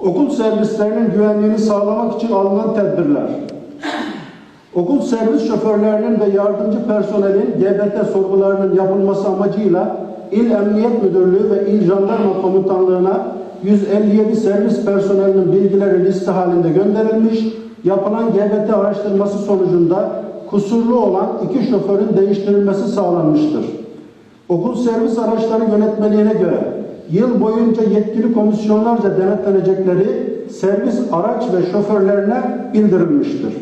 Okul servislerinin güvenliğini sağlamak için alınan tedbirler. Okul servis şoförlerinin ve yardımcı personelin GBT sorgularının yapılması amacıyla İl Emniyet Müdürlüğü ve İl Jandarma Komutanlığı'na 157 servis personelinin bilgileri liste halinde gönderilmiş, yapılan GBT araştırması sonucunda kusurlu olan iki şoförün değiştirilmesi sağlanmıştır. Okul servis araçları yönetmeliğine göre yıl boyunca yetkili komisyonlarca denetlenecekleri servis araç ve şoförlerine bildirilmiştir.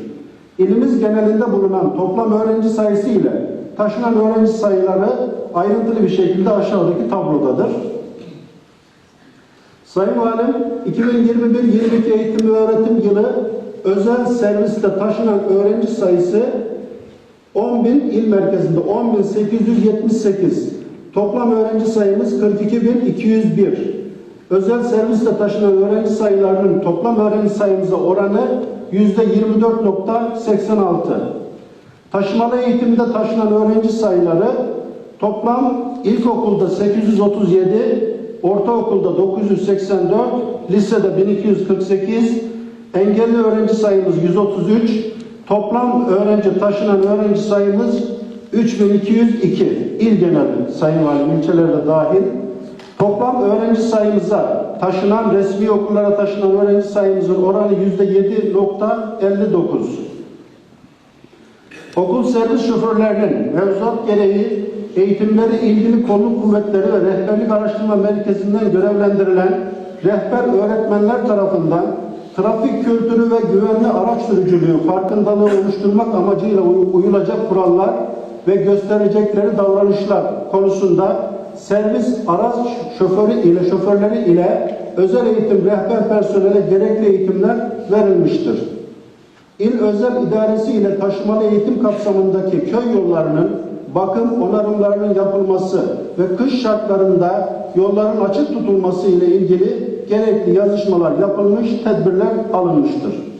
İlimiz genelinde bulunan toplam öğrenci sayısı ile taşınan öğrenci sayıları ayrıntılı bir şekilde aşağıdaki tablodadır. Sayın Valim, 2021-22 eğitim ve öğretim yılı özel serviste taşınan öğrenci sayısı 10.000 il merkezinde 10.878. Toplam öğrenci sayımız 42.201. Özel serviste taşınan öğrenci sayılarının toplam öğrenci sayımıza oranı %24.86. Taşımalı eğitimde taşınan öğrenci sayıları toplam ilkokulda 837, ortaokulda 984, lisede 1248, engelli öğrenci sayımız 133, toplam öğrenci taşınan öğrenci sayımız 3202 il geneli sayın valim ilçelerde dahil. Toplam öğrenci sayımıza taşınan resmi okullara taşınan öğrenci sayımızın oranı %7.59. Okul servis şoförlerinin mevzuat gereği eğitimleri ilgili kolluk kuvvetleri ve rehberlik araştırma merkezinden görevlendirilen rehber öğretmenler tarafından trafik kültürü ve güvenli araç sürücülüğü farkındalığı oluşturmak amacıyla uy- uyulacak kurallar ve gösterecekleri davranışlar konusunda servis araç şoförü ile şoförleri ile özel eğitim rehber personele gerekli eğitimler verilmiştir. İl Özel İdaresi ile taşımalı eğitim kapsamındaki köy yollarının bakım onarımlarının yapılması ve kış şartlarında yolların açık tutulması ile ilgili gerekli yazışmalar yapılmış, tedbirler alınmıştır.